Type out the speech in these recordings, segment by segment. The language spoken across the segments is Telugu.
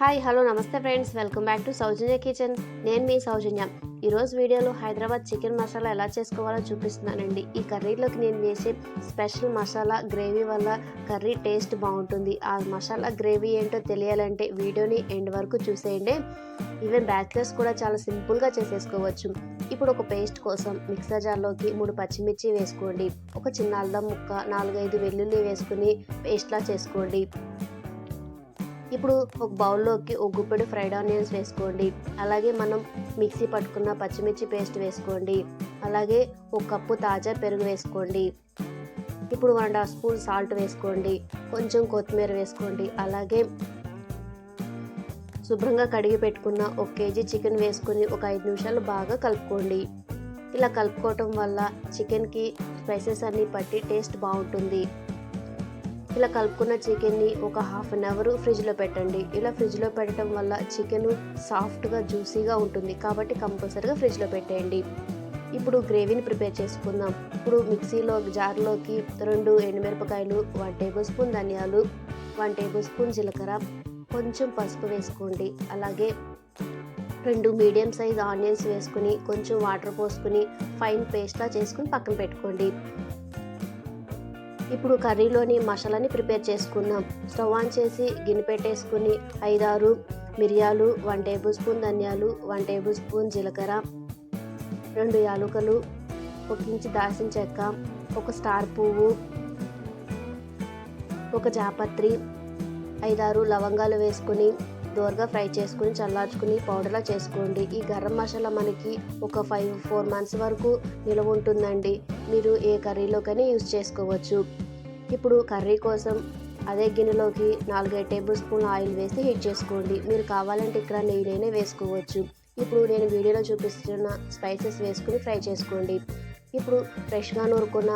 హాయ్ హలో నమస్తే friends. Welcome back to Soujanya kitchen. నేను మీ సౌజన్య. ఈరోజు వీడియోలో హైదరాబాద్ చికెన్ మసాలా ఎలా చేసుకోవాలో చూపిస్తున్నానండి. ఈ కర్రీలోకి నేను వేసే స్పెషల్ మసాలా గ్రేవీ వల్ల కర్రీ టేస్ట్ బాగుంటుంది. ఆ మసాలా గ్రేవీ ఏంటో తెలియాలంటే వీడియోని ఎండ్ వరకు చూసేయండి. ఈవెన్ బ్యాచిలర్స్ కూడా చాలా సింపుల్గా చేసేసుకోవచ్చు. ఇప్పుడు ఒక పేస్ట్ కోసం మిక్సర్ జార్లోకి మూడు పచ్చిమిర్చి వేసుకోండి. ఒక చిన్న అల్లం ముక్క నాలుగైదు వెల్లుల్లి వేసుకుని పేస్ట్లా చేసుకోండి. ఇప్పుడు ఒక బౌల్లోకి ఒక గుప్పెడు ఫ్రైడ్ ఆనియన్స్ వేసుకోండి. అలాగే మనం మిక్సీ పట్టుకున్న పచ్చిమిర్చి పేస్ట్ వేసుకోండి. అలాగే ఒక కప్పు తాజా పెరుగు వేసుకోండి. ఇప్పుడు వన్ హాఫ్ స్పూన్ సాల్ట్ వేసుకోండి. కొంచెం కొత్తిమీర వేసుకోండి. అలాగే శుభ్రంగా కడిగి పెట్టుకున్న ఒక కేజీ చికెన్ వేసుకొని ఒక ఐదు నిమిషాలు బాగా కలుపుకోండి. ఇలా కలుపుకోవటం వల్ల చికెన్కి స్పైసెస్ అన్నీ పట్టి టేస్ట్ బాగుంటుంది. ఇలా కలుపుకున్న చికెన్ని ఒక హాఫ్ అన్ అవర్ ఫ్రిడ్జ్లో పెట్టండి. ఇలా ఫ్రిడ్జ్లో పెట్టడం వల్ల చికెన్ సాఫ్ట్గా జ్యూసీగా ఉంటుంది. కాబట్టి కంపల్సరీగా ఫ్రిడ్జ్లో పెట్టేయండి. ఇప్పుడు గ్రేవీని ప్రిపేర్ చేసుకుందాం. ఇప్పుడు మిక్సీలో జార్లోకి రెండు ఎండుమిరపకాయలు వన్ టేబుల్ స్పూన్ ధనియాలు వన్ టేబుల్ స్పూన్ జీలకర్ర కొంచెం పసుపు వేసుకోండి. అలాగే రెండు మీడియం సైజ్ ఆనియన్స్ వేసుకుని కొంచెం వాటర్ పోసుకుని ఫైన్ పేస్ట్లా చేసుకుని పక్కన పెట్టుకోండి. ఇప్పుడు కర్రీలోని మసాలాని ప్రిపేర్ చేసుకుందాం. స్టవ్ ఆన్ చేసి గిన్నె పెట్టేసుకుని ఐదారు మిరియాలు వన్ టేబుల్ స్పూన్ ధనియాలు వన్ టేబుల్ స్పూన్ జీలకర్ర రెండు యాలుకలు ఒక ఇంచు దాల్చిన చెక్క ఒక స్టార్ పువ్వు ఒక జాపత్రి ఐదారు లవంగాలు వేసుకుని దోరగా ఫ్రై చేసుకుని చల్లార్చుకుని పౌడర్లా చేసుకోండి. ఈ గరం మసాలా మనకి ఒక ఫైవ్ ఫోర్ మంత్స్ వరకు నిలవ ఉంటుందండి. మీరు ఏ కర్రీలోకైనా యూజ్ చేసుకోవచ్చు. ఇప్పుడు కర్రీ కోసం అదే గిన్నెలోకి నాలుగైదు టేబుల్ స్పూన్ ఆయిల్ వేసి హీట్ చేసుకోండి. మీరు కావాలంటే ఇక్కడ నెయ్యినైనా వేసుకోవచ్చు. ఇప్పుడు నేను వీడియోలో చూపిస్తున్న స్పైసెస్ వేసుకుని ఫ్రై చేసుకోండి. ఇప్పుడు ఫ్రెష్గా నూరుకున్న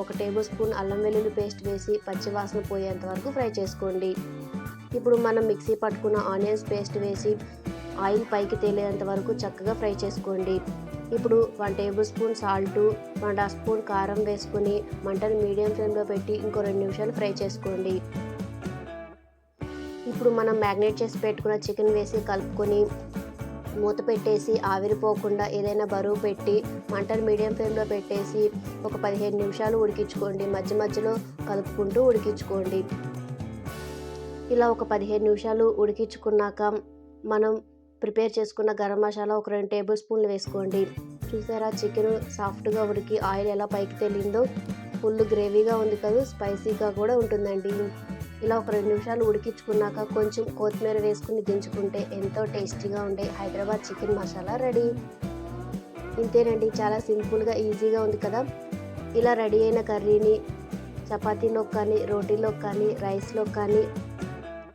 ఒక టేబుల్ స్పూన్ అల్లం వెల్లుల్లి పేస్ట్ వేసి పచ్చివాసన పోయేంత వరకు ఫ్రై చేసుకోండి. ఇప్పుడు మనం మిక్సీ పట్టుకున్న ఆనియన్స్ పేస్ట్ వేసి ఆయిల్ పైకి తేలేంత వరకు చక్కగా ఫ్రై చేసుకోండి. ఇప్పుడు one tablespoon salt one half spoon కారం వేసుకుని మంటను మీడియం ఫ్లేమ్లో పెట్టి ఇంకో రెండు నిమిషాలు ఫ్రై చేసుకోండి. ఇప్పుడు మనం మ్యాగ్నేట్ చేసి పెట్టుకున్న చికెన్ వేసి కలుపుకొని మూత పెట్టేసి ఆవిరిపోకుండా ఏదైనా బరువు పెట్టి మంటను మీడియం ఫ్లేమ్లో పెట్టేసి ఒక పదిహేను నిమిషాలు ఉడికించుకోండి. మధ్య మధ్యలో కలుపుకుంటూ ఉడికించుకోండి. ఇలా ఒక పదిహేను నిమిషాలు ఉడికించుకున్నాక మనం ప్రిపేర్ చేసుకున్న గరం మసాలా ఒక రెండు టేబుల్ స్పూన్లు వేసుకోండి. చూసారా? చికెన్ సాఫ్ట్గా ఉడికి ఆయిల్ ఎలా పైకి తేలిందో ఫుల్ గ్రేవీగా ఉంది కదా? స్పైసీగా కూడా ఉంటుందండి. ఇలా ఒక రెండు నిమిషాలు ఉడికించుకున్నాక కొంచెం కొత్తిమీర వేసుకుని దించుకుంటే ఎంతో టేస్టీగా ఉండే హైదరాబాద్ చికెన్ మసాలా రెడీ. ఇంతేనండి. చాలా సింపుల్గా ఈజీగా ఉంది కదా? ఇలా రెడీ అయిన కర్రీని చపాతీలో కానీ రోటీలో కానీ రైస్లో కానీ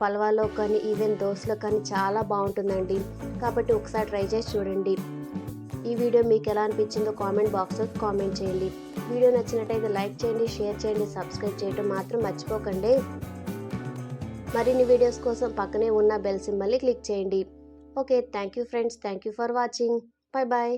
పల్వాలో కానీ ఈవెన్ దోశలో కానీ చాలా బాగుంటుందండి. కాబట్టి ఒకసారి ట్రై చేసి చూడండి. ఈ వీడియో మీకు ఎలా అనిపించిందో కామెంట్ బాక్స్లో కామెంట్ చేయండి. వీడియో నచ్చినట్టయితే లైక్ చేయండి షేర్ చేయండి సబ్స్క్రైబ్ చేయడం మాత్రం మర్చిపోకండి. మరిన్ని వీడియోస్ కోసం పక్కనే ఉన్న బెల్ సింబల్ని క్లిక్ చేయండి. Okay thank you friends. Thank you for watching. Bye bye